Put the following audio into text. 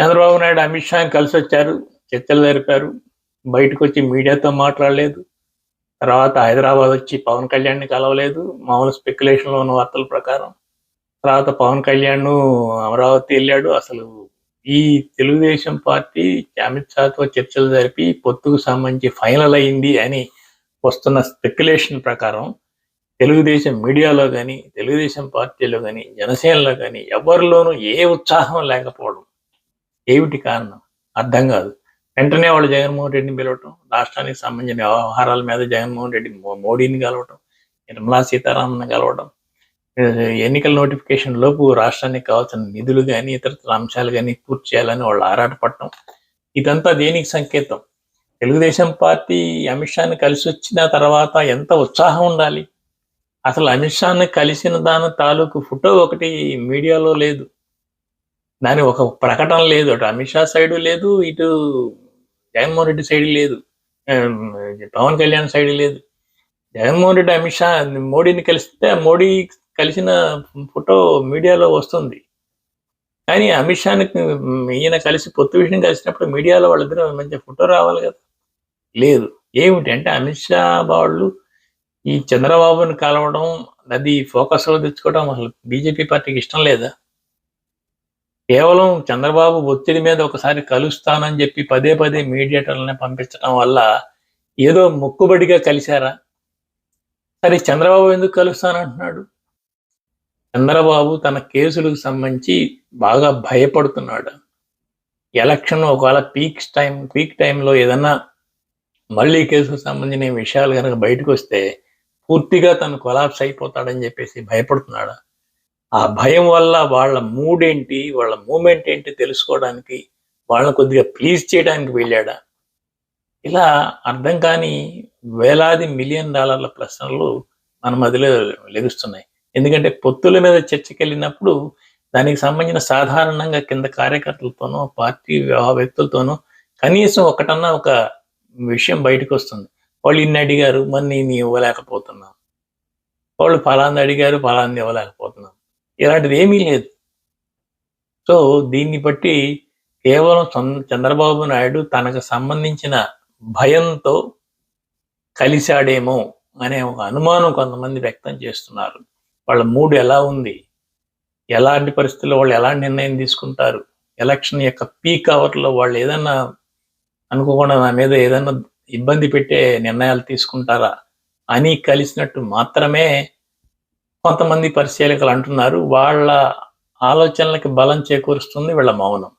చంద్రబాబు నాయుడు అమిత్ షా కలిసి వచ్చారు చర్చలు జరిపారు. బయటకు వచ్చి మీడియాతో మాట్లాడలేదు. తర్వాత హైదరాబాద్ వచ్చి పవన్ కళ్యాణ్ని కలవలేదు. మామూలు స్పెక్యులేషన్లో ఉన్న వార్తల ప్రకారం. తర్వాత పవన్ కళ్యాణ్ అమరావతి వెళ్ళాడు. అసలు ఈ తెలుగుదేశం పార్టీ అమిత్ షాతో చర్చలు జరిపి పొత్తుకు సంబంధించి ఫైనల్ అయింది అని వస్తున్న స్పెక్యులేషన్ ప్రకారం తెలుగుదేశం మీడియాలో కానీ తెలుగుదేశం పార్టీలో కానీ జనసేనలో కానీ ఎవరిలోనూ ఏ ఉత్సాహం లేకపోవడం ఏమిటి కారణం? అర్థం కాదు. వెంటనే వాళ్ళు జగన్మోహన్ రెడ్డిని పిలవటం రాష్ట్రానికి సంబంధించిన వ్యవహారాల మీద జగన్మోహన్ రెడ్డి మోడీని కలవటం నిర్మలా సీతారామన్ కలవడం ఎన్నికల నోటిఫికేషన్ లోపు రాష్ట్రానికి కావాల్సిన నిధులు కానీ ఇతర అంశాలు కానీ పూర్తి చేయాలని వాళ్ళు ఆరాటపడటం. ఇదంతా దేనికి సంకేతం? తెలుగుదేశం పార్టీ అమిత్ షాని కలిసి వచ్చిన తర్వాత ఎంత ఉత్సాహం ఉండాలి? అసలు అమిత్ షాని కలిసిన దాని తాలూకు ఫోటో ఒకటి మీడియాలో లేదు. దాని ఒక ప్రకటన లేదు. అటు అమిత్ షా సైడ్ లేదు ఇటు జగన్మోహన్ రెడ్డి సైడ్ లేదు. పవన్ కళ్యాణ్ సైడ్ లేదు. జగన్మోహన్ రెడ్డి అమిత్ షా మోడీని కలిస్తే మోడీ కలిసిన ఫోటో మీడియాలో వస్తుంది. కానీ అమిత్ షాని ఈయన కలిసి పొత్తు విషయం కలిసినప్పుడు మీడియాలో వాళ్ళిద్దరూ మంచి ఫోటో రావాలి కదా? లేదు. ఏమిటి అంటే అమిత్ షా వాళ్ళు ఈ చంద్రబాబుని కలవడం అది ఫోకస్లో తెచ్చుకోవడం అసలు బీజేపీ పార్టీకి ఇష్టం లేదా? కేవలం చంద్రబాబు ఒత్తిడి మీద ఒకసారి కలుస్తానని చెప్పి పదే పదే మీడియేటర్లని పంపించడం వల్ల ఏదో మొక్కుబడిగా కలిశారా? సరే చంద్రబాబు ఎందుకు కలుస్తానంటున్నాడు? చంద్రబాబు తన కేసులకు సంబంధించి బాగా భయపడుతున్నాడు. ఎలక్షన్ ఒకవేళ పీక్ టైం పీక్ టైంలో ఏదన్నా మళ్ళీ కేసుకు సంబంధించిన విషయాలు కనుక బయటకు వస్తే పూర్తిగా తను కొలాప్స్ అయిపోతాడని చెప్పేసి భయపడుతున్నాడు? ఆ భయం వల్ల వాళ్ళ మూడ్ ఏంటి వాళ్ళ మూమెంట్ ఏంటి తెలుసుకోవడానికి వాళ్ళని కొద్దిగా ప్లీజ్ చేయడానికి వెళ్ళాడా? ఇలా అర్థం కాని వేలాది మిలియన్ డాలర్ల ప్రశ్నలు మన మధ్యలో లెగుస్తున్నాయి. ఎందుకంటే పొత్తుల మీద చర్చకి వెళ్ళినప్పుడు దానికి సంబంధించిన సాధారణంగా కింద కార్యకర్తలతోనో పార్టీ వ్యక్తులతోనో కనీసం ఒకటన్నా ఒక విషయం బయటకు వస్తుంది వాళ్ళు ఇన్ని అడిగారు మరి నేను ఇవ్వలేకపోతున్నాం. వాళ్ళు ఫలాంది అడిగారు ఫలాంది ఇవ్వలేకపోతున్నాం. ఇలాంటిది ఏమీ లేదు. సో దీన్ని బట్టి కేవలం చంద్ర- చంద్రబాబు నాయుడు తనకు సంబంధించిన భయంతో కలిశాడేమో అనే ఒక అనుమానం కొంతమంది వ్యక్తం చేస్తున్నారు. వాళ్ళ మూడు ఎలా ఉంది? ఎలాంటి పరిస్థితుల్లో వాళ్ళు ఎలాంటి నిర్ణయం తీసుకుంటారు? ఎలక్షన్ యొక్క పీక్ అవర్లో వాళ్ళు ఏదన్నా అనుకోకుండా నా మీద ఏదన్నా ఇబ్బంది పెట్టే నిర్ణయాలు తీసుకుంటారా? అని కలిసినట్టు మాత్రమే కొంతమంది పరిశీలకులు అంటున్నారు వాళ్ళ ఆలోచనలకి బలం చేకూరుస్తుంది వీళ్ళ మౌనం.